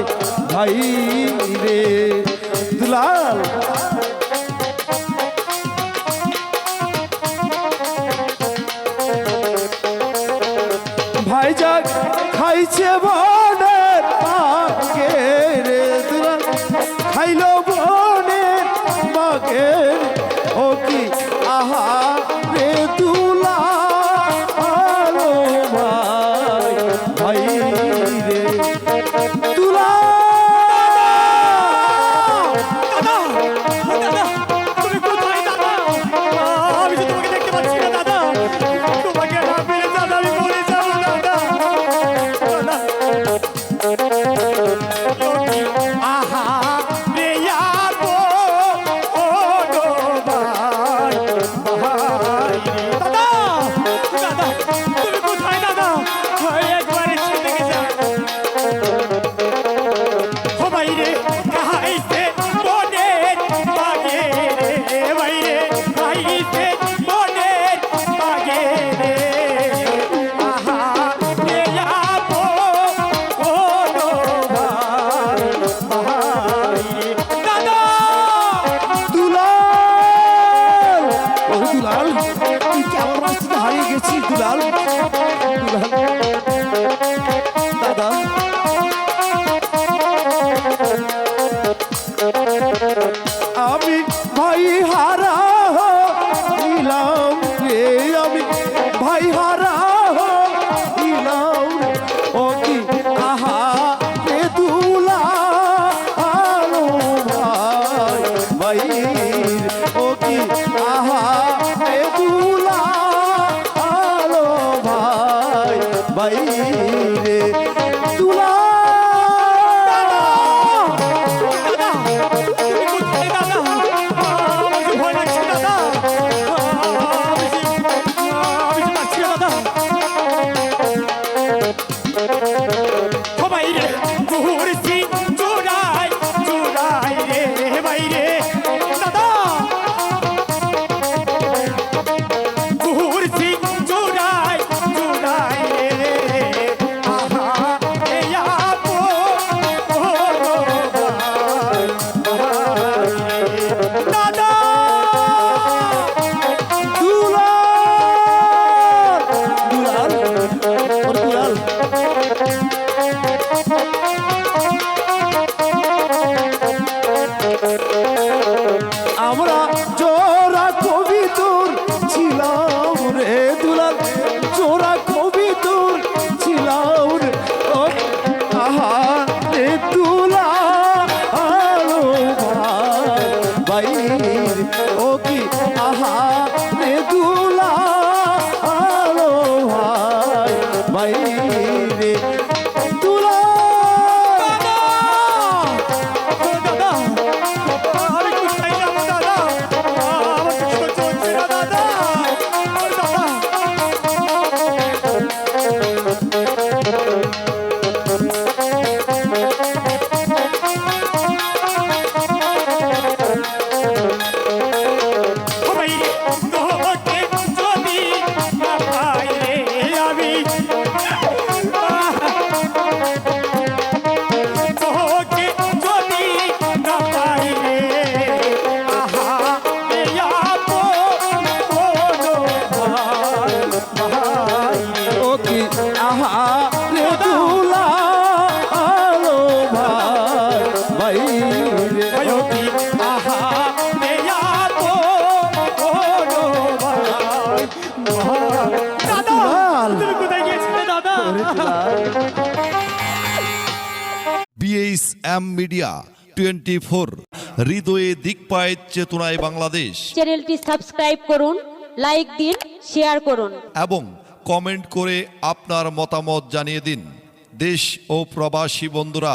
নাই ভাই রে দুলাল। ভাই যাক খাইছে বনের পাকে রে দুলাল। খাইলো গেছি দুলাল দুলাল দাদা। আমি ভাই হারা নিলাম রে, আমি ভাই হারা নিলাম ও কি? আহা রে দুলা আলো ভাই ভাই ও কি? 好不容 তুলা মিডিয়া টোয়েন্টি ফোর হৃদয়ে দিক পায় চেতনায় বাংলাদেশ। চ্যানেলটি সাবস্ক্রাইব করুন লাইক দিন শেয়ার করুন। এবং কমেন্ট করে আপনার মতামত জানিয়ে দিন। দেশ ও প্রবাসী বন্ধুরা।